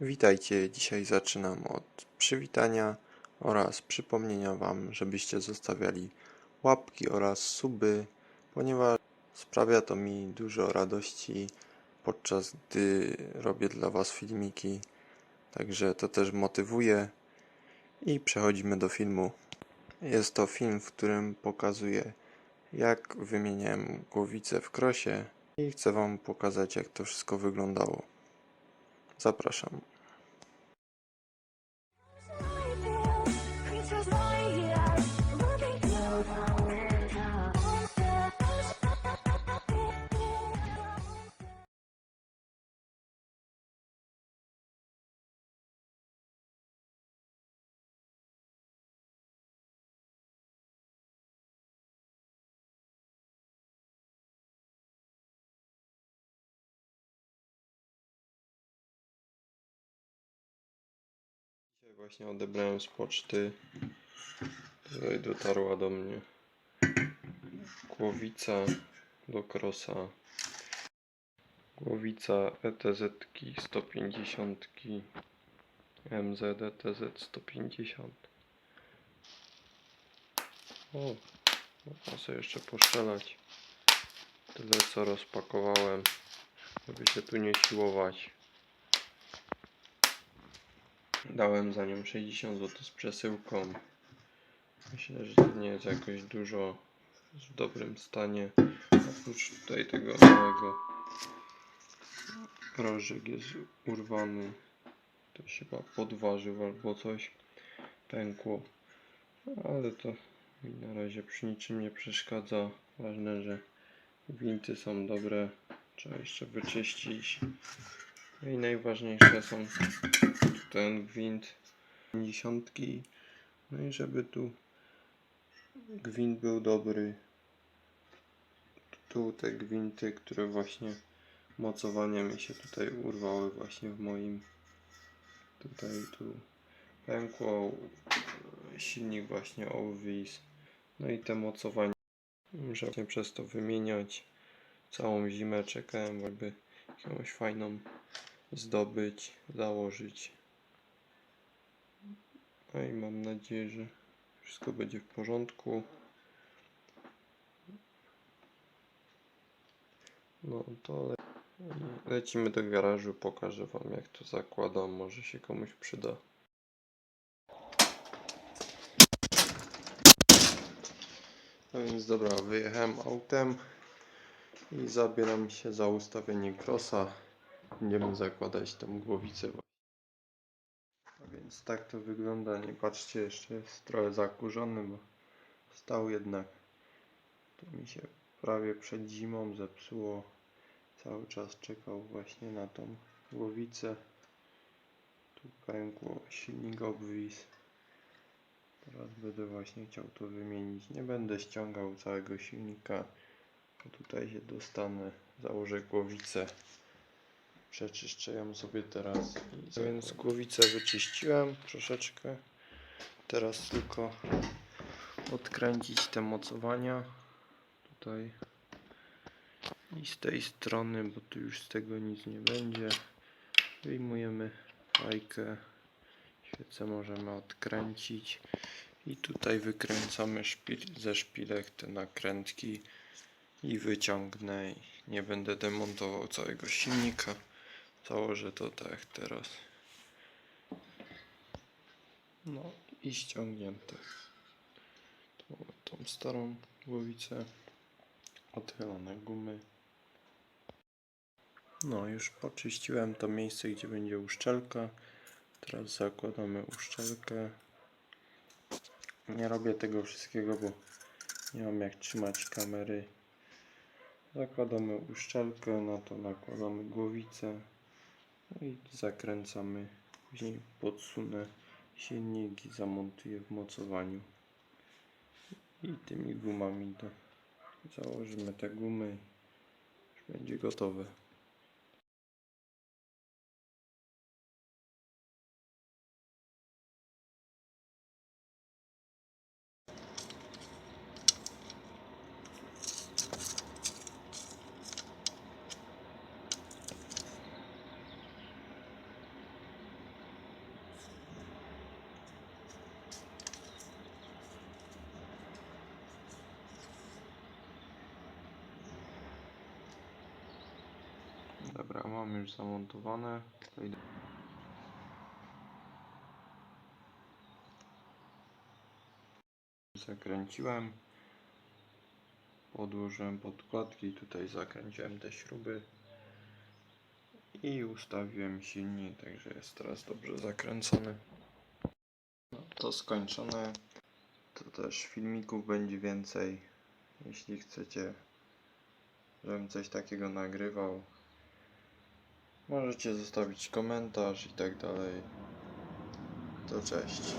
Witajcie, dzisiaj zaczynam od przywitania oraz przypomnienia Wam, żebyście zostawiali łapki oraz suby, ponieważ sprawia to mi dużo radości podczas gdy robię dla Was filmiki, także to też motywuje i przechodzimy do filmu. Jest to film, w którym pokazuję jak wymieniałem głowicę w krosie i chcę Wam pokazać jak to wszystko wyglądało. Zapraszam. Właśnie odebrałem z poczty. Tutaj dotarła do mnie głowica do krosa. Głowica ETZ 150 MZ ETZ 150. O, można sobie jeszcze poszczelać. Tyle co rozpakowałem, żeby się tu nie siłować. Dałem za nią 60 zł z przesyłką. Myślę, że to nie jest jakoś dużo. W dobrym stanie. Oprócz tutaj tego małego rożek jest urwany. To się chyba podważył albo coś. Pękło. Ale to mi na razie przy niczym nie przeszkadza. Ważne, że gwinty są dobre. Trzeba jeszcze wyczyścić. No i najważniejsze są ten gwint 50 no i żeby tu gwint był dobry tu te gwinty, które właśnie mocowania mi się tutaj urwały właśnie w moim tutaj tu pękło silnik właśnie obwisł no i te mocowania muszę przez to wymieniać. Całą zimę czekałem żeby jakąś fajną zdobyć, założyć mam nadzieję, że wszystko będzie w porządku. No to le lecimy do garażu, pokażę Wam jak to zakładam, może się komuś przyda. No więc dobra, wyjechałem autem i zabieram się za ustawienie krosa. Będziemy zakładać tą głowicę. Więc tak to wygląda. Nie patrzcie, jeszcze jest trochę zakurzony, bo stał jednak. To mi się prawie przed zimą zepsuło. Cały czas czekał właśnie na tą głowicę. Tu pękło, silnik obwisł. Teraz będę właśnie chciał to wymienić. Nie będę ściągał całego silnika. Bo tutaj się dostanę, założę głowicę. Przeczyszczę ją sobie teraz. I Więc głowicę wyczyściłem troszeczkę. Teraz tylko odkręcić te mocowania. Tutaj i z tej strony, bo tu już z tego nic nie będzie. Wyjmujemy fajkę. Świecę możemy odkręcić. I tutaj wykręcamy szpil, ze szpilek te nakrętki i wyciągnę. Nie będę demontował całego silnika. Założę to tak teraz. No i ściągnięte. Tą, tą starą głowicę. Odchylone gumy. No już poczyściłem to miejsce, gdzie będzie uszczelka. Teraz zakładamy uszczelkę. Nie robię tego wszystkiego, bo nie mam jak trzymać kamery. Zakładamy uszczelkę, na to nakładamy głowicę. I zakręcamy. Później podsunę silnik i zamontuję w mocowaniu. I tymi gumami do, założymy te gumy. Już będzie gotowe. Dobra, mam już zamontowane. To. Zakręciłem. Podłożyłem podkładki, tutaj zakręciłem te śruby. I ustawiłem silnik, także jest teraz dobrze zakręcony. No, to skończone. To też filmików będzie więcej. Jeśli chcecie, żebym coś takiego nagrywał, możecie zostawić komentarz i tak dalej. To cześć.